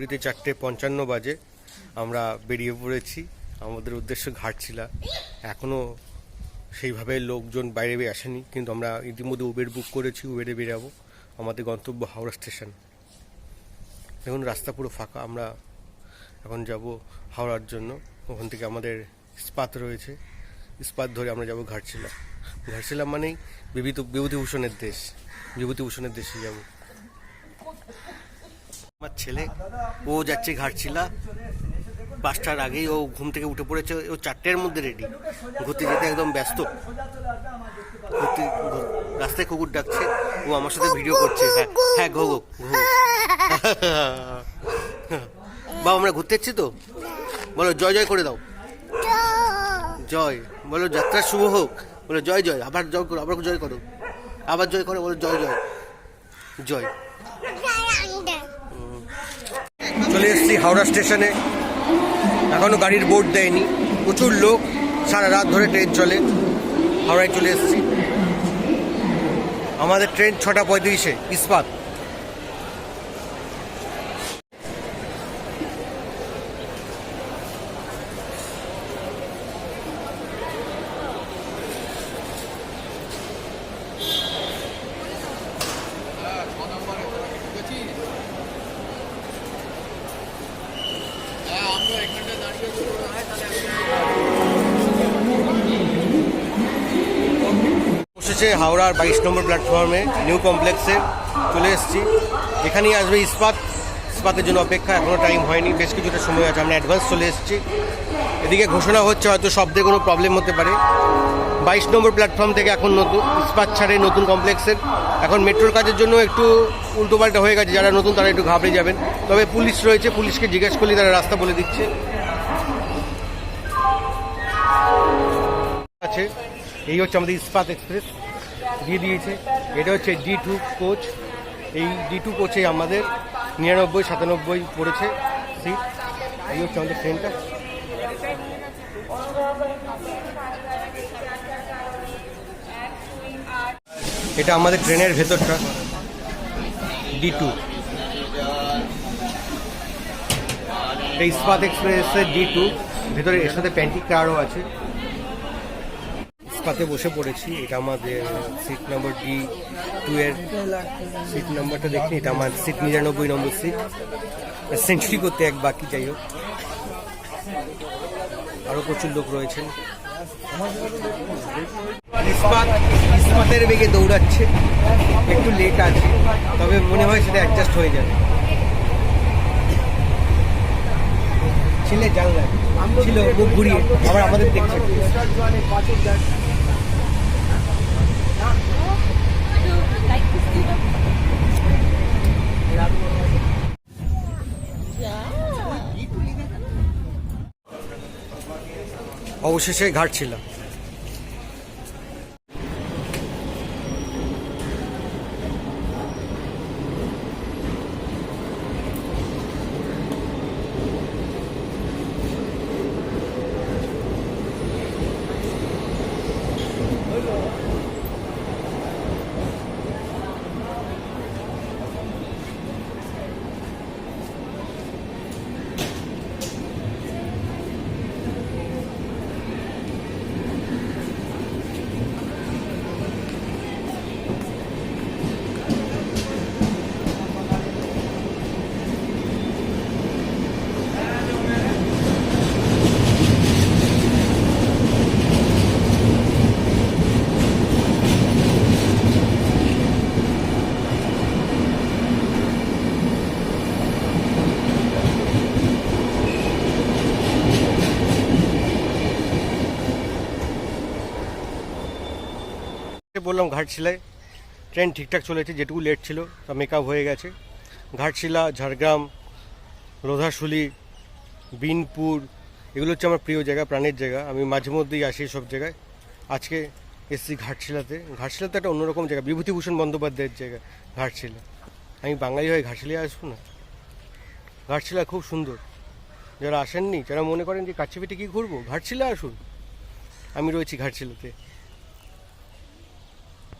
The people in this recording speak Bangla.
ঘড়িতে চারটে পঞ্চান্ন বাজে, আমরা বেরিয়ে পড়েছি। আমাদের উদ্দেশ্য ঘাটছিলা এখনও সেইভাবে লোকজন বাইরে বেরিয়ে আসেনি, কিন্তু আমরা ইতিমধ্যে উবের বুক করেছি উবেরে বেরাবো। আমাদের গন্তব্য হাওড়া স্টেশন। এখন রাস্তা পুরো ফাঁকা, আমরা এখন যাব হাওড়ার জন্য। ওখান থেকে আমাদের ইস্পাত রয়েছে। ইস্পাত ধরে আমরা যাব ঘাটশিলা ঘাটশিলা মানেই বিভূতি বিভূতিভূষণের দেশ। বিভূতিভূষণের দেশে যাব। ছেলে। ও যাচ্ছে ঘাটশিলা। পাঁচটার আগেই ও ঘুম থেকে উঠে পড়েছে। ও চারটের মধ্যে রেডি ঘুরতে যেতে একদম ব্যস্ত। ঘুরতে রাস্তায় কুকুর ডাকছে। ও আমার সাথে ভিডিও করছে। হ্যাঁ হ্যাঁ ঘো বাবা, আমরা ঘুরতে এসছি তো? বলো, জয় জয় করে দাও। জয়। বলো, যাত্রা শুভ হোক। বলো, জয় জয়। আবার জয় করো, আবার জয় করো। আবার জয় করো, বলো, জয় জয়। জয়। চলে এসেছি হাওড়া স্টেশনে। এখনও গাড়ির বোর্ড দেয়নি। প্রচুর লোক, সারা রাত ধরে ট্রেন চলে। হাওড়ায় চলে এসেছি। আমাদের ট্রেন ছটা পঁয়ত্রিশে, ইস্পাত। বসেছে হাওড়ার বাইশ নম্বর প্ল্যাটফর্মে নিউ কমপ্লেক্সে চলে এসেছি। এখানেই আসবে ইস্পাত। ইস্পাতের জন্য অপেক্ষা এখনও টাইম হয়নি। বেশ কিছুটা সময় আছে, আমরা অ্যাডভান্স চলে এসেছি। এদিকে ঘোষণা হচ্ছে, হয়তো শব্দে কোনো প্রবলেম হতে পারে। বাইশ নম্বর প্ল্যাটফর্ম থেকে এখন নতুন, ইস্পাত ছাড়ে নতুন কমপ্লেক্সের এখন মেট্রোর কাজের জন্য একটু উল্টোপাল্টা হয়ে গেছে, যারা নতুন তারা একটু ঘাবড়ে যাবেন। তবে পুলিশ রয়েছে, পুলিশকে জিজ্ঞেস করলে তারা রাস্তা বলে দিচ্ছে। আছে। এই হচ্ছে আমাদের ইস্পাত এক্সপ্রেস দিয়ে দিয়েছে। এটা হচ্ছে ডি টু কোচ এই ডি টু কোচে আমাদের নিরানব্বই, সাতানব্বই পড়েছে সিট এই হচ্ছে আমাদের ট্রেনটা এটা আমাদের ট্রেনের ভেতরটা। ডি টু ইস্পাত এক্সপ্রেসের ডি টু ভেতরে এর সাথে প্যান্টিক কারও আছে। ইস্পাতে বসে পড়েছি। এটা আমাদের সিট নাম্বার ডি টু এর সিট নাম্বারটা দেখি এটা আমার সিট নিরানব্বই নম্বর সিট সেঞ্চুরি করতে এক বাকি, যাই হোক। আরও প্রচুর লোক রয়েছেন। ইস্পাত, ইস্পাতের বেগে দৌড়াচ্ছে। একটু লেট আছে, তবে মনে হয় সেটা অ্যাডজাস্ট হয়ে যাবে। ছেলে জানলা ছিল, মুখ ঘুরিয়ে, আবার আমাদের দেখছে অবশেষে ঘাট বললাম, ঘাটশিলায় ট্রেন ঠিকঠাক চলেছে, যেটুকু লেট ছিল, তা মেকআপ হয়ে গেছে। ঘাটশিলা, ঝাড়গ্রাম, লোধাশুলি, বিনপুর, এগুলো হচ্ছে আমার প্রিয় জায়গা, প্রাণের জায়গা। আমি মাঝে মধ্যেই আসি সব জায়গায়। আজকে এসছি ঘাটশিলাতে। ঘাটশিলাতে একটা অন্যরকম জায়গা, বিভূতিভূষণ বন্দ্যোপাধ্যায়ের জায়গা, ঘাটশিলা। আমি বাঙালি হয়ে ঘাটশিলায় আসব না? ঘাটশিলা খুব সুন্দর। যারা আসেননি, যারা মনে করেন যে কাছে পিঠে কি ঘুরবো, ঘাটশিলা আসুন। আমি রয়েছি ঘাটশিলাতে।